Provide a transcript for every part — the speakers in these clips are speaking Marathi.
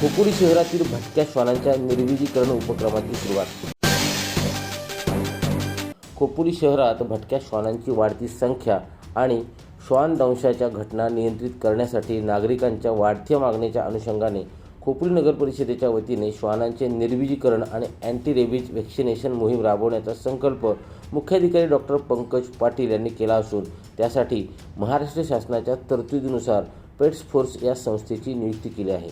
खोपोली शहरातील भटक्या श्वानांच्या निर्विजीकरण उपक्रमाची सुरुवात. खोपुरी शहरात भटक्या श्वानांची वाढती संख्या आणि श्वान दंशाच्या घटना नियंत्रित करण्यासाठी नागरिकांच्या वाढत्या मागणीच्या अनुषंगाने खोपुरी नगर परिषदेच्या वतीने श्वानांचे निर्विजीकरण आणि अँटी रेबीज व्हॅक्सिनेशन मोहीम राबवण्याचा संकल्प मुख्याधिकारी डॉक्टर पंकज पाटील यांनी केला असून त्यासाठी महाराष्ट्र शासनाच्या तरतुदीनुसार पेट्स फोर्स या संस्थेची नियुक्ती केली आहे.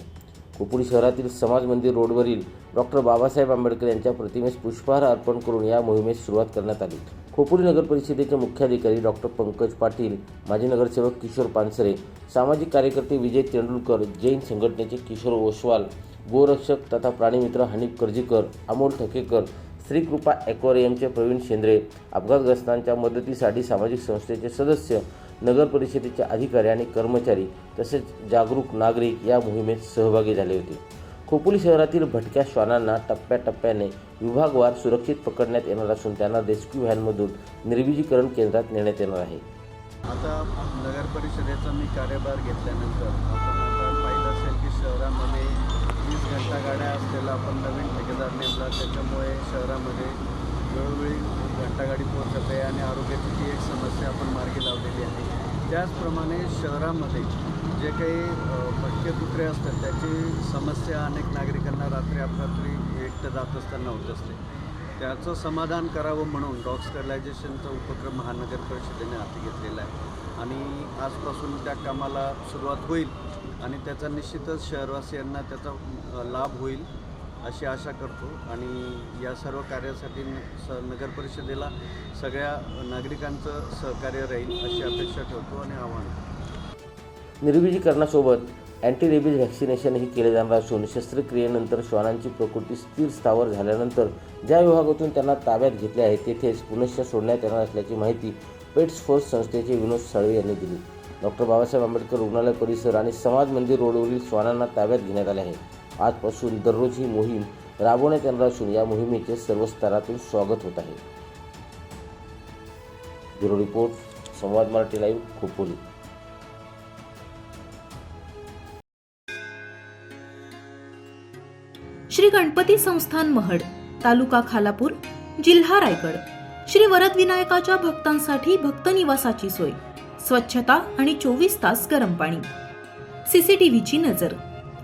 खोपोली शहरातील समाज मंदिर रोडवरील डॉक्टर बाबासाहेब आंबेडकर यांच्या प्रतिमेस पुष्पहार अर्पण करून या मोहिमेस सुरुवात करण्यात आली. खोपोली नगर परिषदेचे मुख्याधिकारी डॉक्टर पंकज पाटील माजी नगरसेवक किशोर पानसरे सामाजिक कार्यकर्ते विजय तेंडुलकर जैन संघटनेचे किशोर ओसवाल गोरक्षक तथा प्राणीमित्र हनीफ कर्जीकर अमोल ठकेकर श्रीकृपा ॲक्वॅरियमचे प्रवीण शेंद्रे अपघातग्रस्तांच्या मदतीसाठी सामाजिक संस्थेचे सदस्य नगर परिषदेचे अधिकारी आणि कर्मचारी तसेच जागरूक नागरिक या मोहिमेत सहभागी झाले होते. खोपोली शहरातील भटक्या श्वानांना टप्प्याटप्प्याने विभागवार सुरक्षित पकडण्यात येणार असून त्यांना रेस्क्यू व्हॅनमधून निर्विजीकरण केंद्रात नेण्यात येणार आहे. आता नगर परिषदेचा मी कार्यभार घेतल्यानंतर आपण आता पाहिलं असेल की शहरामध्ये वीस घंटा गाड्या असलेला आपण नवीन ठेकेदार नेमला. त्याच्यामुळे शहरामध्ये वेळोवेळी घंटागाडी पोहोचत आणि आरोग्याची ती एक समस्या आपण मार्गी लावलेली आहे. त्याचप्रमाणे शहरामध्ये जे काही भटके कुत्रे असतात त्याची समस्या अनेक नागरिकांना रात्री अपरात्री एकटं जात असताना होत असते. त्याचं समाधान करावं म्हणून डॉग स्टरलायझेशनचा उपक्रम महानगर परिषदेने हाती घेतलेला आहे. आणि आजपासून त्या कामाला सुरुवात होईल आणि त्याचा निश्चितच शहरवासियांना त्याचा लाभ होईल. अशी आशा करतो. आणि या सर्व कार्यासाठी स नगर परिषदेला सगळ्या नागरिकांचं सहकार्य राहील अशी अपेक्षा ठेवतो आणि आव्हान निर्विजीकरणासोबत अँटी रेबीज व्हॅक्सिनेशनही केले जाणार असून शस्त्रक्रियेनंतर श्वानांची प्रकृती स्थिर स्थावर झाल्यानंतर ज्या विभागातून त्यांना ताब्यात घेतले आहे तेथेच पुनश्च सोडण्यात येणार असल्याची माहिती पेट्स फोर्स संस्थेचे विनोद साळवे यांनी दिली. डॉक्टर बाबासाहेब आंबेडकर रुग्णालय परिसर आणि समाज मंदिर रोडवरील श्वानांना ताब्यात घेण्यात आले आहे. आजपासून दररोज ही मोहीम राबवण्यात येणार असून या मोहिमेचे सर्व स्तरातून स्वागत होत आहे. Bureau report Samvad Marathi live Khopoli. Shri Ganpati संस्थान महड तालुका खालापूर जिल्हा रायगड. श्री वरद विनायकाच्या भक्तांसाठी भक्त निवासाची सोय स्वच्छता आणि चोवीस तास गरम पाणी. सीसीटीव्हीची नजर.